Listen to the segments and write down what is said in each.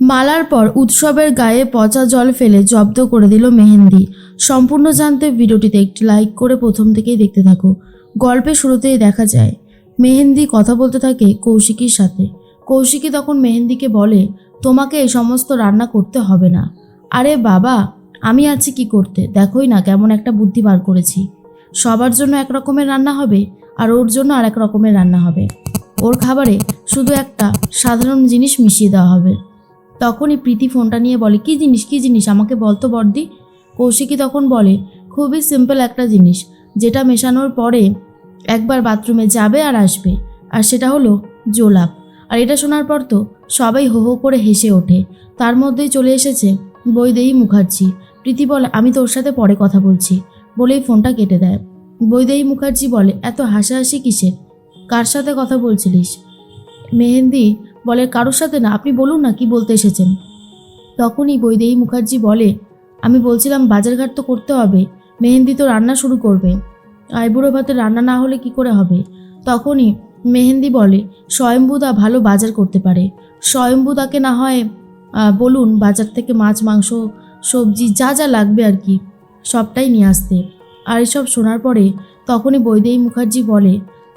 মালার পর উৎসবের গায়ে পচা জল ফেলে জব্দ করে দিল মেহেন্দি। সম্পূর্ণ জানতে ভিডিওটিতে একটি লাইক করে প্রথম থেকেই দেখতে থাকো। গল্পের শুরুতেই দেখা যায়, মেহেন্দি কথা বলতে থাকে কৌশিকীর সাথে। কৌশিকী তখন মেহেন্দিকে বলে, তোমাকে এই সমস্ত রান্না করতে হবে না। আরে বাবা, আমি আছি কি করতে? দেখোই না কেমন একটা বুদ্ধি বার করেছি। সবার জন্য এক রকমের রান্না হবে আর ওর জন্য আর এক রকমের রান্না হবে। ওর খাবারে শুধু একটা সাধারণ জিনিস মিশিয়ে দেওয়া হবে। তখনই প্রীতি ফোনটা নিয়ে বলে, কি জিনিস কি জিনিস? আমাকে বলতো বর্দি। কৌশিকী তখন বলে, খুবই সিম্পল একটা জিনিস, যেটা মেশানোর পরে একবার বাথরুমে যাবে আর আসবে। আর সেটা হলো জোলাপ। আর এটা শোনার পর তো সবাই হো হো করে হেসে ওঠে। তার মধ্যেই চলে এসেছে বৈদেহী মুখার্জি। প্রীতি বলে, আমি তোর সাথে পরে কথা বলছি। বলেই ফোনটা কেটে দেয়। বৈদেহী মুখার্জি বলে, এত হাসাহাসি কিসের? কার সাথে কথা বলছিলিস? মেহেন্দি বলে, কারোর সাথে না, আপনি বলুন না কি বলতে এসেছেন? তখনই বৈদেহী মুখার্জি বলে, আমি বলছিলাম বাজারঘাট তো করতে হবে, মেহেন্দি তো রান্না শুরু করবে আইবুড়ো ভাতে রান্না না হলে কি করে হবে? তখনই মেহেন্দি বলে স্বয়ম্বুদা ভালো বাজার করতে পারে স্বয়ম্বুদাকে না হয় বলুন বাজার থেকে মাছ, মাংস, সবজি যা যা লাগবে আর কি, সবটাই নিয়ে আসতে। আর এসব শোনার পরে তখনই বৈদেহী মুখার্জি বলে,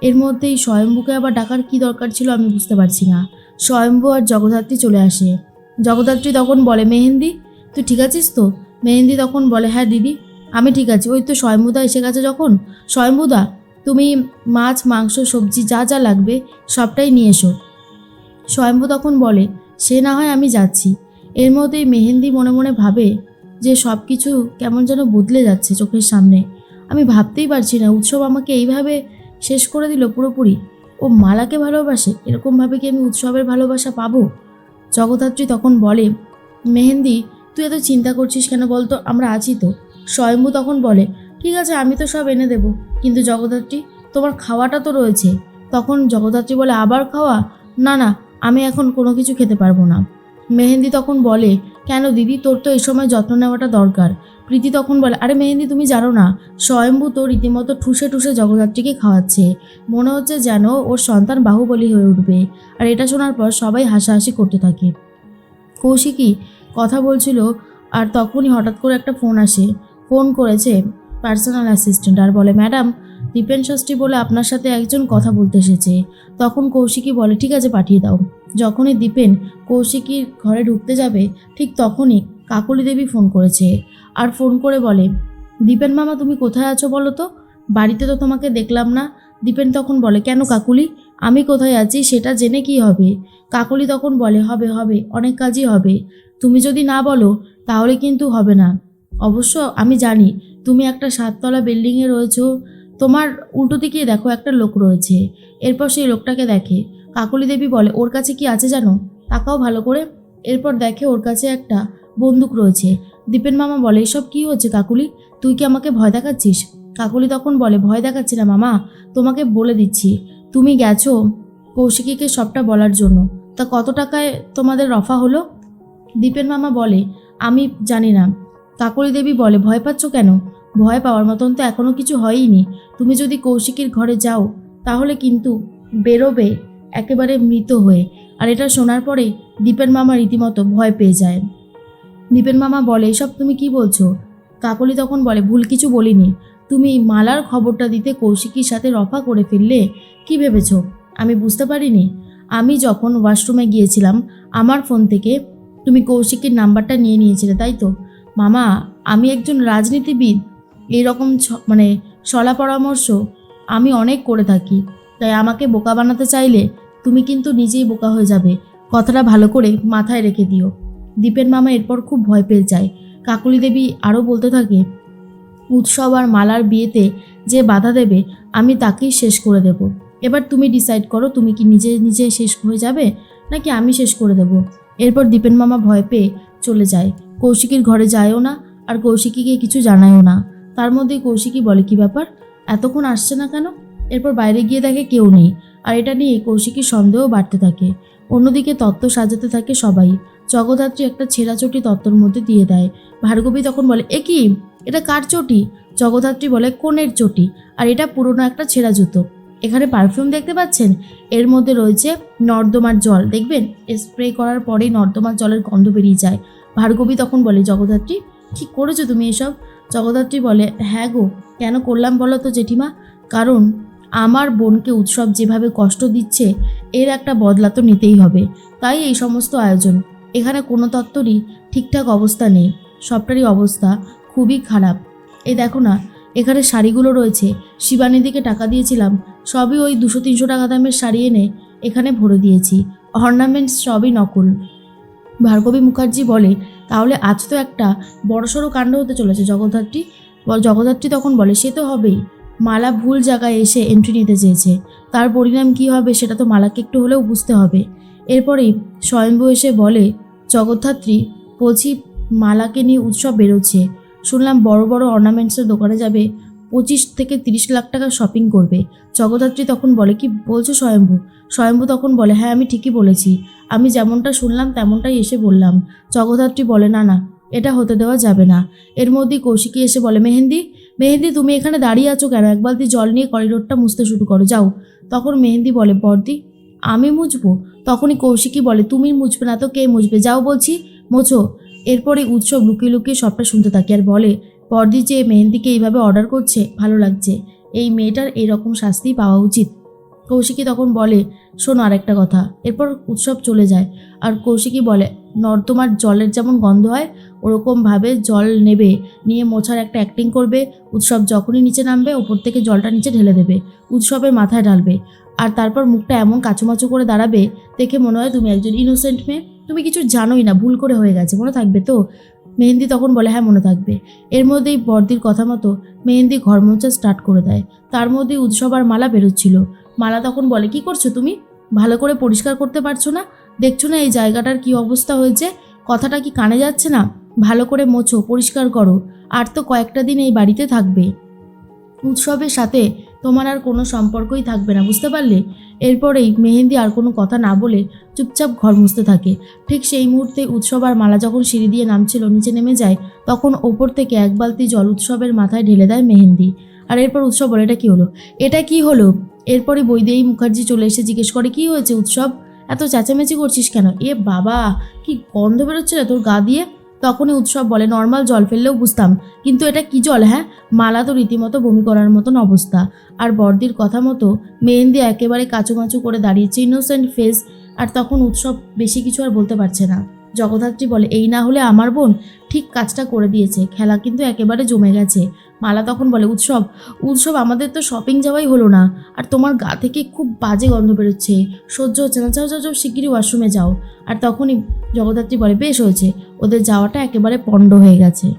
এর মধ্যেই স্বয়ম্বুকে আবার ডাকার কি দরকার ছিল আমি বুঝতে পারছি না স্বয়ম্বু আর জগদ্ধাত্রী চলে আসে। জগদ্ধাত্রী তখন বলে, মেহেন্দি, তুই ঠিক আছিস তো? মেহেন্দি তখন বলে হ্যাঁ দিদি, আমি ঠিক আছি। ওই তো স্বয়ম্বুদা এসে গেছে যখন। স্বয়ম্বুদা তুমি মাছ, মাংস, সবজি, যা যা লাগবে সবটাই নিয়ে এসো। স্বয়ম্বু তখন বলে, সে না হয় আমি যাচ্ছি। এর মধ্যেই মেহেন্দি মনে মনে ভাবে যে সব কিছু কেমন যেন বদলে যাচ্ছে চোখের সামনে। আমি ভাবতেই পারছি না, উৎসব আমাকে এইভাবে শেষ করে দিল পুরোপুরি। ও মালাকে ভালোবাসে, এরকমভাবে কি আমি উৎসবের ভালোবাসা পাবো? জগদ্ধাত্রী তখন বলে, মেহেন্দি, তুই এত চিন্তা করছিস কেন বলতো? আমরা আছি তো। স্বয়ম্ভু তখন বলে, ঠিক আছে, আমি তো সব এনে দেবো। কিন্তু জগদ্ধাত্রী, তোমার খাওয়াটা তো রয়েছে। তখন জগদ্ধাত্রী বলে, আবার খাওয়া? না না, আমি এখন কোনো কিছু খেতে পারব না। মেহেন্দি তখন বলে কেন দিদি, তোর তো এই সময় যত্ন নেওয়াটা দরকার। প্রীতি তখন বলে, আরে মেহেন্দি, তুমি জানো না, স্বয়ম্ভু তো রীতিমতো ঠুসে ঠুসে জগদ্ধাত্রীকে খাওয়াচ্ছে। মনে হচ্ছে যেন ওর সন্তান বাহুবলী হয়ে উঠবে। আর এটা শোনার পর সবাই হাসাহাসি করতে থাকে। কৌশিকী কথা বলছিল, আর তখনই হঠাৎ করে একটা ফোন আসে। ফোন করেছে পার্সোনাল অ্যাসিস্ট্যান্ট আর বলে, ম্যাডাম, দীপেন শাস্ত্রী বলে আপনার সাথে একজন কথা বলতে এসেছে। তখন কৌশিকী বলে, ঠিক আছে, পাঠিয়ে দাও। যখনই দীপেন কৌশিকীর ঘরে ঢুকতে যাবে, ঠিক তখনই কাকলি দেবী ফোন করেছে আর ফোন করে বলে, দীপেন মামা, তুমি কোথায় আছো বলো তো? বাড়িতে তো তোমাকে দেখলাম না। দীপেন তখন বলে, কেন কাকুলি? আমি কোথায় আছি সেটা জেনে কি হবে? কাকলি তখন বলে, হবে হবে, অনেক কাজই হবে। তুমি যদি না বলো, তাহলে কিন্তু হবে না। অবশ্য আমি জানি তুমি একটা সাততলা বিল্ডিংয়ে রয়েছো। তোমার উল্টো দিকে দেখো একটা লোক রয়েছে। এরপর সেই লোকটাকে দেখে। কাকলি দেবী বলে, ওর কাছে কি আছে জানো? তাকাও ভালো করে। এরপর দেখে ওর কাছে একটা বন্দুক রয়েছে। দীপেন মামা বলে, এসব কি হচ্ছে কাকুলি? তুই কি আমাকে ভয় দেখাচ্ছিস? কাকুলি তখন বলে, ভয় দেখাচ্ছি না মামা, তোমাকে বলে দিচ্ছি। তুমি গেছো কৌশিকীকে সবটা বলার জন্য। তা কত টাকায় তোমাদের রফা হলো? দীপেন মামা বলে, আমি জানি না। কাকলি দেবী বলে, ভয় পাচ্ছ কেন? ভয় পাওয়ার মতন তো এখনও কিছু হয়ইনি। তুমি যদি কৌশিকীর ঘরে যাও, তাহলে কিন্তু বেরোবে একেবারে মৃত হয়ে, আর এটা শোনার পরে দীপের মামা রীতিমতো ভয় পেয়ে যায়। দীপের মামা বলে, এসব তুমি কি বলছো? কাকলি তখন বলে, ভুল কিছু বলিনি। তুমি মালার খবরটা দিতে কৌশিকীর সাথে রফা করে ফেললে কি ভেবেছো? আমি বুঝতে পারিনি। আমি যখন ওয়াশরুমে গিয়েছিলাম, আমার ফোন থেকে তুমি কৌশিকীর নাম্বারটা নিয়ে নিয়েছিলে, তাই তো? মামা, আমি একজন রাজনীতিবিদ। এইরকম মানে সলা পরামর্শ আমি অনেক করে থাকি। তাই আমাকে বোকা বানাতে চাইলে তুমি কিন্তু নিজেই বোকা হয়ে যাবে। কথাটা ভালো করে মাথায় রেখে দিও। দীপেন মামা এরপর খুব ভয় পেয়ে যায়। কাকলি দেবী আরও বলতে থাকে, উৎসব আর মালার বিয়েতে যে বাধা দেবে, আমি তাকেই শেষ করে দেব। এবার তুমি ডিসাইড করো, তুমি কি নিজে নিজে শেষ হয়ে যাবে, নাকি আমি শেষ করে দেব? এরপর দীপেন মামা ভয় পেয়ে চলে যায়। কৌশিকীর ঘরে যায়ও না আর কৌশিকীকে কিছু জানায়ও না। তার মধ্যেই কৌশিকী বলে, কি ব্যাপার? এতক্ষণ আসছে না কেন? এরপর বাইরে গিয়ে দেখে কেউ নেই। আর এটা নিয়ে কৌশিকীর সন্দেহ বাড়তে থাকে। অন্যদিকে তত্ত্ব সাজাতে থাকে সবাই। জগদ্ধাত্রী একটা ছেঁড়াচটি তত্ত্বর মধ্যে দিয়ে দেয়। ভার্গবী তখন বলে, এ কি? এটা কার চটি? জগদ্ধাত্রী বলে, কোণের চটি। আর এটা পুরনো একটা ছেঁড়া জুতো। এখানে পারফিউম দেখতে পাচ্ছেন? এর মধ্যে রয়েছে নর্দমার জল। দেখবেন? স্প্রে করার পরেই নর্দমার জলের গন্ধ বেরিয়ে যায়। ভার্গবী তখন বলে, জগদ্ধাত্রী, কি করেছ তুমি এসব? জগদ্ধাত্রী বলে হ্যাঁ গো, কেন করলাম বলো তো জেঠিমা? কারণ আমার বোনকে উৎসব যেভাবে কষ্ট দিচ্ছে, এর একটা বদলা তো নিতেই হবে। তাই এই সমস্ত আয়োজন। এখানে কোনো তত্ত্বরই ঠিকঠাক অবস্থা নেই। সবটারই অবস্থা খুবই খারাপ। এ দেখো না, এখানে শাড়িগুলো রয়েছে। শিবানীদিকে টাকা দিয়েছিলাম। সবই ওই দুশো তিনশো টাকা দামের শাড়ি এনে এখানে ভরে দিয়েছি। অর্নামেন্টস সবই নকল। ভার্গবী মুখার্জি বলে, তাহলে আজ তো একটা বড়সড় কাণ্ড হতে চলেছে জগদ্ধাত্রী। জগদ্ধাত্রী তখন বলে, সে তো হবেই। মালা ভুল জায়গায় এসে এন্ট্রি নিতে চেয়েছে। তার পরিণাম কি হবে সেটা তো মালাকে একটু হলেও বুঝতে হবে। এরপরেই স্বয়ম্ভু এসে বলে, জগদ্ধাত্রী, বলছি মালাকে নিয়ে উৎসব বেরোচ্ছে। শুনলাম বড় বড় অর্নামেন্টসের দোকানে যাবে, পঁচিশ থেকে তিরিশ লাখ টাকা শপিং করবে। জগদ্ধাত্রী তখন বলে, কি বলছো স্বয়ম্ভু? স্বয়ম্ভু তখন বলে হ্যাঁ আমি ঠিকই বলেছি। আমি যেমনটা শুনলাম তেমনটাই এসে বললাম। জগদ্ধাত্রী বলে, না না, এটা হতে দেওয়া যাবে না। এর মধ্যেই কৌশিকী এসে বলে, মেহেন্দি মেহেন্দি, তুমি এখানে দাঁড়িয়ে আছো কেন? এক বালতি জল নিয়ে করিডোরটা মুছতে শুরু করো, যাও। তখন মেহেন্দি বলে, বর্দি, আমি মুছবো? তখনই কৌশিকী বলে, তুমি মুছবে না তো কে মুছবে? যাও বলছি, মোছো। এরপরে উৎসব লুকিয়ে লুকিয়ে সবটা শুনতে থাকে আর বলে পরদি যে মেহেন্দিকে এইভাবে অর্ডার করছে, ভালো লাগছে। এই মেয়েটার এরকম শাস্তি পাওয়া উচিত। কৌশিকী তখন বলে শোনো আরেকটা কথা। এরপর উৎসব চলে যায় আর কৌশিকী বলে নর্দমার জলের যেমন গন্ধ হয়, ওরকমভাবে জল নেবে। নিয়ে মোছার একটা অ্যাক্টিং করবে। উৎসব যখনই নিচে নামবে, ওপর থেকে জলটা নিচে ঢেলে দেবে। উৎসবের মাথায় ঢালবে। আর তারপর মুখটা এমন কাচুমাচু করে দাঁড়াবে, দেখে মনে হয় তুমি একজন ইনোসেন্ট মেয়ে। তুমি কিছু জানোই না, ভুল করে হয়ে গেছে। মনে থাকবে তো? মেহেন্দি তখন বলে হ্যাঁ মনে থাকবে। এর মধ্যেই বর্দির কথা মতো মেহেন্দি ঘর মোছা স্টার্ট করে দেয়। তার মধ্যেই উৎসব আর মালা বেরোচ্ছিল। মালা তখন বলে, কি করছ তুমি? ভালো করে পরিষ্কার করতে পারছ না? দেখছ না এই জায়গাটার কি অবস্থা হয়েছে? কথাটা কি কানে যাচ্ছে না? ভালো করে মোছো, পরিষ্কার করো। আর তো কয়েকটা দিন এই বাড়িতে থাকবে। উৎসবের সাথে তোমার আর কোনো সম্পর্কই থাকবে না, বুঝতে পারলে? এরপরেই মেহেন্দি আর কোনো কথা না বলে চুপচাপ ঘর মুছতে থাকে। ঠিক সেই মুহূর্তে উৎসব আর মালা যখন সিঁড়ি দিয়ে নামছিল, নিচে নেমে যায়, তখন ওপর থেকে এক বালতি জল উৎসবের মাথায় ঢেলে দেয় মেহেন্দি। আর এরপর উৎসব বলে, এটা কি হলো? এটা কি হলো? এরপরে বৈদেহী মুখার্জি চলে এসে জিজ্ঞেস করে, কি হয়েছে উৎসব? এত চেঁচামেচি করছিস কেন? এ বাবা, কি গন্ধ বেরোচ্ছে না তোর গা দিয়ে? তখনই উৎসব বলে, নর্মাল জল ফেললেও বুঝতাম, কিন্তু এটা কি জল হ্যাঁ? মালা তো রীতিমতো বমি করার মতন অবস্থা, আর বর্দির কথা মতো মেহেন্দি একেবারে কাচুমাচু করে দাঁড়িয়েছে ইনোসেন্ট ফেস আর তখন উৎসব বেশি কিছু আর বলতে পারছে না। জগদ্ধাত্রী বলে, এই না হলে আমার বোন ঠিক কাজটা করে দিয়েছে। খেলা কিন্তু একেবারে জমে গেছে। মালা তখন বলে, উৎসব উৎসব আমাদের তো শপিং যাওয়াই হলো না। আর তোমার গা থেকে খুব বাজে গন্ধ বেরোচ্ছে। সহ্য হচ্ছে না। চাও যাও শিগগিরই ওয়াশরুমে যাও। আর তখনই জগদ্ধাত্রী বলে, বেশ হয়েছে। ওদের যাওয়াটা একেবারে পণ্ড হয়ে গেছে।